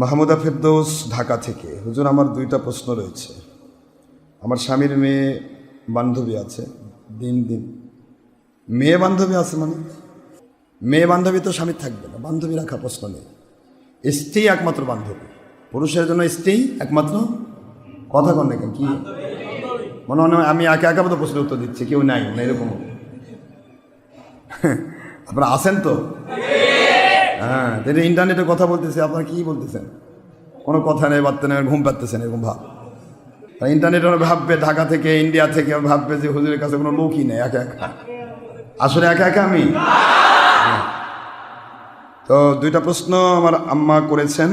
মাহমুদা ফেরদৌস, ঢাকা থেকে। হুজুর, আমার দুইটা প্রশ্ন রয়েছে। আমার স্বামীর মেয়ে বান্ধবী আছে, দিন দিন। মেয়ে বান্ধবী আছে মানে? মেয়ে বান্ধবী তো স্বামীর থাকবে না, বান্ধবী রাখা প্রশ্ন নেই। স্ত্রী একমাত্র বান্ধবী। পুরুষের জন্য স্ত্রী একমাত্র? কথা কন দেখেন কি? মনে মনে আমি একে একা মতো প্রশ্নের উত্তর দিচ্ছি, কেউ নাই না এরকম আপনারা আছেন তো? হ্যাঁ ইন্টারনেটে কথা বলতেছে, আপনারা কি বলতেছেন? কোনো কথা নেই বার্তা নেই, ঘুম পাচ্তেছেন এরকম ভাব। ইন্টারনেটে ওরা ভাববে, ঢাকা থেকে ইন্ডিয়া থেকে ভাববে যে হুজুরের কাছে কোনো লোকই নেই, একা একা। আসলে একা একা আমি। তো দুইটা প্রশ্ন আমার আম্মা করেছেন।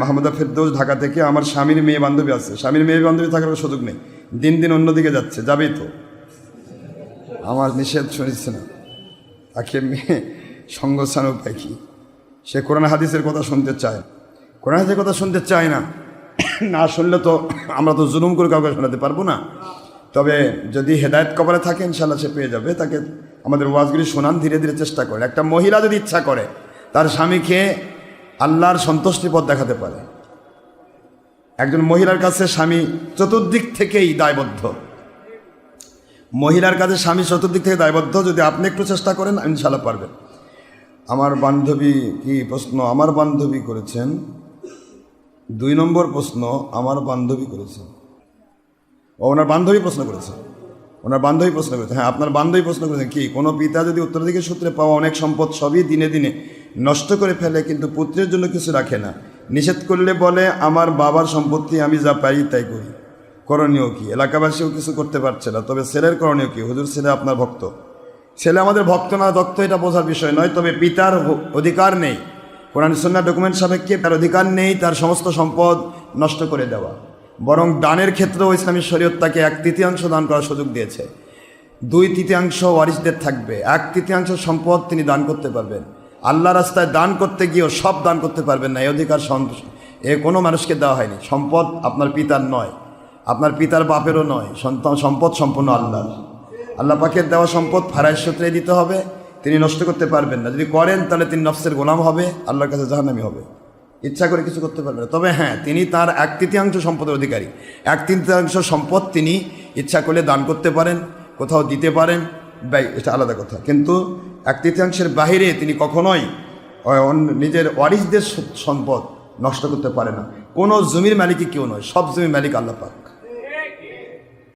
মাহমুদা ফেরদৌস, ঢাকা থেকে আমার স্বামীর মেয়ে বান্ধবী আছে। স্বামীর মেয়ে বান্ধবী থাকার সুযোগ নেই। দিন দিন অন্যদিকে যাচ্ছে, যাবেই তো। আমার নিষেধ শুনেছে না। তাকে মেয়ে সঙ্গস্থান উপায় কি সে কোরআন হাদিসের কথা শুনতে চায়। কোরআন হাদিসের কথা শুনতে চায় না। না শুনলে তো আমরা তো জুলুম করে কাউকে শোনাতে পারব না। তবে যদি হেদায়ত কবরে থাকে ইনশাল্লাহ সে পেয়ে যাবে। তাকে আমাদের ওয়াজগুলি শোনান, ধীরে ধীরে চেষ্টা করে। একটা মহিলা যদি ইচ্ছা করে, তার স্বামীকে আল্লাহর সন্তুষ্টি পথ দেখাতে পারে। একজন মহিলার কাছে স্বামী চতুর্দিক থেকেই দায়বদ্ধ। মহিলার কাছে স্বামী চতুর্দিক থেকে দায়বদ্ধ। যদি আপনি একটু চেষ্টা করেন ইনশাল্লাহ পারবেন। আমার বান্ধবী কি প্রশ্ন আমার বান্ধবী করেছেন? দুই নম্বর প্রশ্ন আমার বান্ধবী করেছেন। ও, ওনার বান্ধবী প্রশ্ন করেছে। ওনার বান্ধবী প্রশ্ন করেছে। হ্যাঁ আপনার বান্ধবী প্রশ্ন করেছেন কি? কোনো পিতা যদি উত্তরাধিকার সূত্রে পাওয়া অনেক সম্পদ সবই দিনে দিনে নষ্ট করে ফেলে, কিন্তু পুত্রের জন্য কিছু রাখে না। নিষেধ করলে বলে, আমার বাবার সম্পত্তি আমি যা পাই তাই করি। করণীয় কি? এলাকাবাসীও কিছু করতে পারছে না। তবে ছেলের করণীয় কি? হুজুর ছেলে আপনার ভক্ত। ছেলে আমাদের ভক্ত না দক্ত এটা বোঝার বিষয় নয়, তবে পিতার অধিকার নেই। কোরআন সন্না ডকুমেন্ট সাপেক্ষে তার অধিকার নেই, তার সমস্ত সম্পদ নষ্ট করে দেওয়া। বরং দানের ক্ষেত্রেও ইসলামী শরীয়ত তাকে এক তৃতীয়াংশ দান করার সুযোগ দিয়েছে। দুই তৃতীয়াংশ ওয়ারিসদের থাকবে। এক তৃতীয়াংশ সম্পদ তিনি দান করতে পারবেন। আল্লাহ রাস্তায় দান করতে গিয়েও সব দান করতে পারবেন না এই অধিকার এ কোনো মানুষকে দেওয়া হয়নি। সম্পদ আপনার পিতার নয়, আপনার পিতার বাপেরও নয়, সন্তান সম্পদ সম্পূর্ণ আল্লাহর। আল্লাহ পাকের দেওয়া সম্পদ ফারাইশ সূত্রে দিতে হবে, তিনি নষ্ট করতে পারবেন না। যদি করেন, তাহলে তিনি নফসের গোলাম হবে, আল্লাহর কাছে জাহান্নামি হবে। ইচ্ছা করে কিছু করতে পারবেন না। তবে হ্যাঁ তিনি তার এক তৃতীয়াংশ সম্পদের অধিকারী। এক তৃতীয়াংশ সম্পদ তিনি ইচ্ছা করলে দান করতে পারেন, কোথাও দিতে পারেন, ব্যয়, এটা আলাদা কথা। কিন্তু এক তৃতীয়াংশের বাহিরে তিনি কখনোই নিজের ওয়ারিসদের সম্পদ নষ্ট করতে পারে না। কোনো জমির মালিকই কেউ নয়, সব জমির মালিক আল্লাহ পাক।